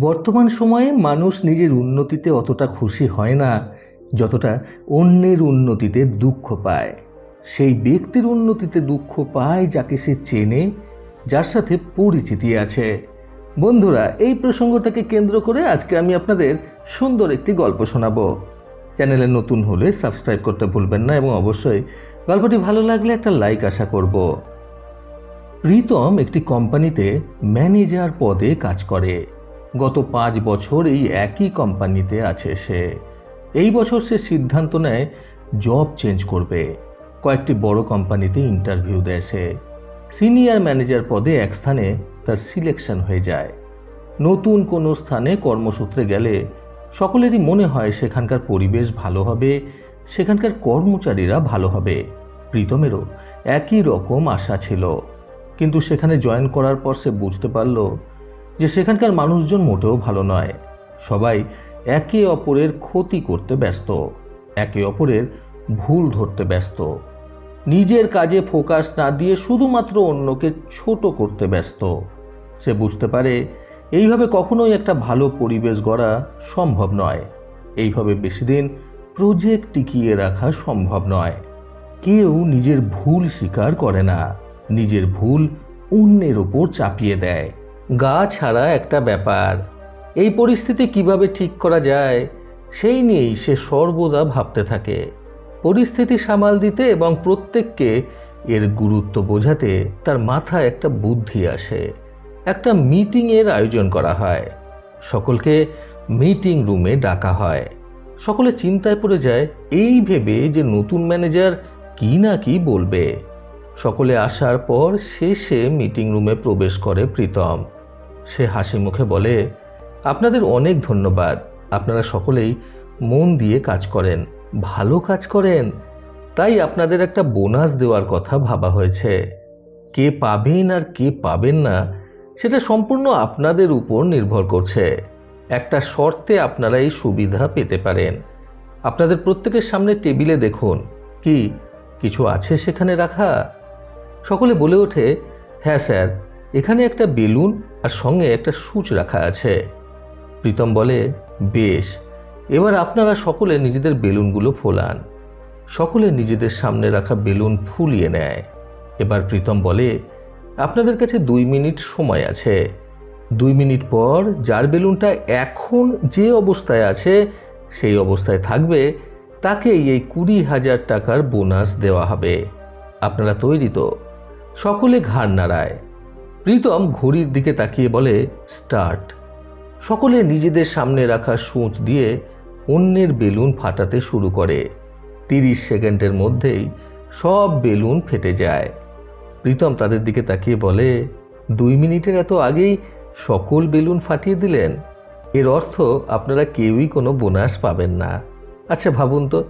বর্তমান সময়ে মানুষ নিজের উন্নতিতে অতটা খুশি হয় না, যতটা অন্যের উন্নতিতে দুঃখ পায়। সেই ব্যক্তির উন্নতিতে দুঃখ পায় যাকে সে চেনে, যার সাথে পরিচিতি আছে। বন্ধুরা, এই প্রসঙ্গটাকে কেন্দ্র করে আজকে আমি আপনাদের সুন্দর একটি গল্প শোনাবো। চ্যানেলে নতুন হলে সাবস্ক্রাইব করতে ভুলবেন না এবং অবশ্যই গল্পটি ভালো লাগলে একটা লাইক আশা করব। প্রীতম একটি কোম্পানিতে ম্যানেজার পদে কাজ করে। গত পাঁচ বছর এই একই কোম্পানিতে আছে সে। এই বছর সে সিদ্ধান্ত নেয় জব চেঞ্জ করবে। কয়েকটি বড় কোম্পানিতে ইন্টারভিউ দেয় সে। সিনিয়র ম্যানেজার পদে এক স্থানে তার সিলেকশন হয়ে যায়। নতুন কোনো স্থানে কর্মসূত্রে গেলে সকলেরই মনে হয় সেখানকার পরিবেশ ভালো হবে, সেখানকার কর্মচারীরা ভালো হবে। প্রীতমেরও একই রকম আশা ছিল। কিন্তু সেখানে জয়েন করার পর সে বুঝতে পারল যে সেখানকার মানুষজন মোটেও ভালো নয়। সবাই একে অপরের ক্ষতি করতে ব্যস্ত, একে অপরের ভুল ধরতে ব্যস্ত। নিজের কাজে ফোকাস না দিয়ে শুধুমাত্র অন্যকে ছোট করতে ব্যস্ত। সে বুঝতে পারে, এইভাবে কখনোই একটা ভালো পরিবেশ গড়া সম্ভব নয়। এইভাবে বেশি দিন প্রজেক্ট টিকিয়ে রাখা সম্ভব নয়। কেউ নিজের ভুল স্বীকার করে না, নিজের ভুল অন্যের ওপর চাপিয়ে দেয়। গা ছাড়া একটা ব্যাপার। এই পরিস্থিতি কীভাবে ঠিক করা যায়, সেই নিয়েই সে সর্বদা ভাবতে থাকে। পরিস্থিতি সামাল দিতে এবং প্রত্যেককে এর গুরুত্ব বোঝাতে তার মাথায় একটা বুদ্ধি আসে। একটা মিটিংয়ের আয়োজন করা হয়। সকলকে মিটিং রুমে ডাকা হয়। সকলে চিন্তায় পড়ে যায়, এই ভেবে যে নতুন ম্যানেজার কি না কি বলবে। সকলে আসার পর শেষে মিটিং রুমে প্রবেশ করে প্রীতম। সে হাসি মুখে বলে, আপনাদের অনেক ধন্যবাদ। আপনারা সকলেই মন দিয়ে কাজ করেন, ভালো কাজ করেন। তাই আপনাদের একটা বোনাস দেওয়ার কথা ভাবা হয়েছে। কে পাবেন আর কে পাবেন না, সেটা সম্পূর্ণ আপনাদের উপর নির্ভর করছে। একটা শর্তে আপনারা এই সুবিধা পেতে পারেন। আপনাদের প্রত্যেকের সামনে টেবিলে দেখুন, কি কিছু আছে সেখানে রাখা? সকলে বলে ওঠে হ্যাঁ স্যার। এখানে একটা বেলুন আর সঙ্গে একটা সূচ রাখা আছে। প্রীতম বলে, বেশ, এবার আপনারা সকলে নিজেদের বেলুনগুলো ফোলান। সকলে নিজেদের সামনে রাখা বেলুন ফুলিয়ে নেয়। এবার প্রীতম বলে, আপনাদের কাছে দুই মিনিট সময় আছে। দুই মিনিট পর যার বেলুনটা এখন যে অবস্থায় আছে, সেই অবস্থায় থাকবে, তাকেই এই কুড়ি হাজার টাকার বোনাস দেওয়া হবে। আপনারা তৈরি তো। সকলে ঘাড় নাড়ায়। প্রীতম ঘড়ির দিকে তাকিয়ে বলে, স্টার্ট। সকলে নিজেদের সামনে রাখা সূচ দিয়ে অন্যের বেলুন ফাটাতে শুরু করে। তিরিশ সেকেন্ডের মধ্যেই সব বেলুন ফেটে যায়। প্রীতম তাদের দিকে তাকিয়ে বলে, দুই মিনিটের এত আগেই সকল বেলুন ফাটিয়ে দিলেন। এর অর্থ আপনারা কেউই কোনো বোনাস পাবেন না। আচ্ছা ভাবুন তো,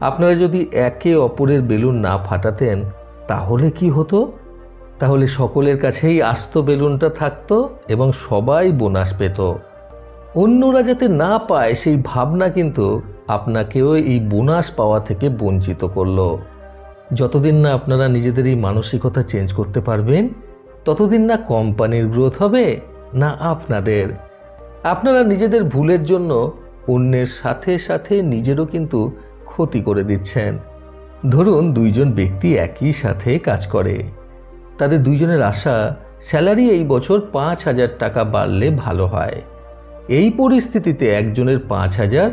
আপনারা যদি একে অপরের বেলুন না ফাটাতেন, তাহলে কি হতো? তাহলে সকলের কাছেই আস্ত বেলুনটা থাকতো এবং সবাই বোনাস পেত। অন্যরা যাতে না পায় সেই ভাবনা কিন্তু আপনাকেও এই বোনাস পাওয়া থেকে বঞ্চিত করল। যতদিন না আপনারা নিজেদের এই মানসিকতা চেঞ্জ করতে পারবেন, ততদিন না কোম্পানির গ্রোথ হবে, না আপনাদের। আপনারা নিজেদের ভুলের জন্য অন্যের সাথে সাথে নিজেরও কিন্তু ক্ষতি করে দিচ্ছেন। ধরুন দুইজন ব্যক্তি একই সাথে কাজ করে। তাদের দুইজনের আশা, স্যালারি এই বছর পাঁচ হাজার টাকা বাড়লে ভালো হয়। এই পরিস্থিতিতে একজনের পাঁচ হাজার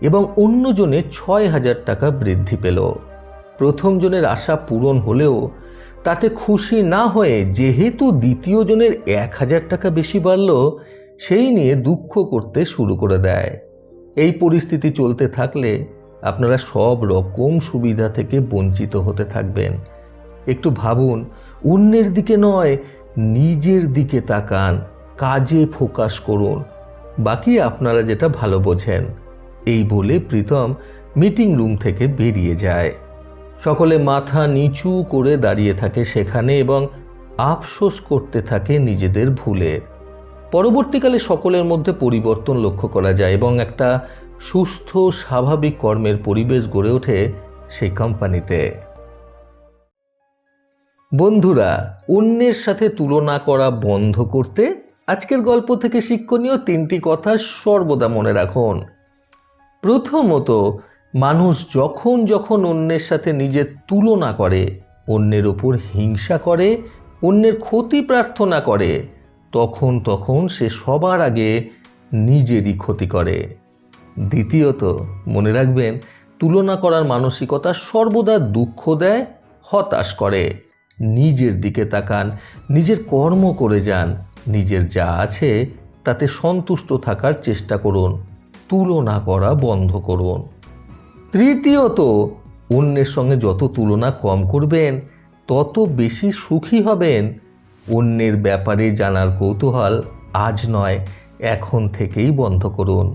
এবং অন্যজনের ছয় হাজার টাকা বৃদ্ধি পেল। প্রথম জনের আশা পূরণ হলেও তাতে খুশি না হয়ে যেহেতু দ্বিতীয় জনের এক হাজার টাকা বেশি বাড়ল, সেই নিয়ে দুঃখ করতে শুরু করে দেয়। এই পরিস্থিতি চলতে থাকলে আপনারা সব রকম সুবিধা থেকে বঞ্চিত হতে থাকবেন। একটু ভাবুন অন্যের দিকে নয়, নিজের দিকে তাকান, কাজে ফোকাস করুন। বাকি আপনারা যেটা ভালো বোঝেন। এই বলে প্রীতম মিটিং রুম থেকে বেরিয়ে যায়। সকলে মাথা নিচু করে দাঁড়িয়ে থাকে সেখানে এবং আফসোস করতে থাকে নিজেদের ভুলের পরবর্তীকালে সকলের মধ্যে পরিবর্তন লক্ষ্য করা যায় এবং একটা সুস্থ, স্বাভাবিক কর্মের পরিবেশ গড়ে ওঠে সেই কোম্পানিতে। বন্ধুরা, অন্যের সাথে তুলনা করা বন্ধ করতে আজকের গল্প থেকে শিক্ষণীয় তিনটি কথা সর্বদা মনে রাখুন। প্রথমত, মানুষ যখন যখন অন্যের সাথে নিজের তুলনা করে, অন্যের ওপর হিংসা করে, অন্যের ক্ষতি প্রার্থনা করে, তখন তখন সে সবার আগে নিজেরই ক্ষতি করে। দ্বিতীয়ত, মনে রাখবেন, তুলনা করার মানসিকতা সর্বদা দুঃখ দেয়, হতাশ করে। নিজের দিকে তাকান, নিজের কর্ম করে যান, নিজের যা আছে তাতে সন্তুষ্ট থাকার চেষ্টা করুন, তুলনা করা বন্ধ করুন। তৃতীয়ত, অন্যের সঙ্গে যত তুলনা কম করবেন, তত বেশি সুখী হবেন। অন্যের ব্যাপারে জানার কৌতূহল আজ নয়, এখন থেকেই বন্ধ করুন।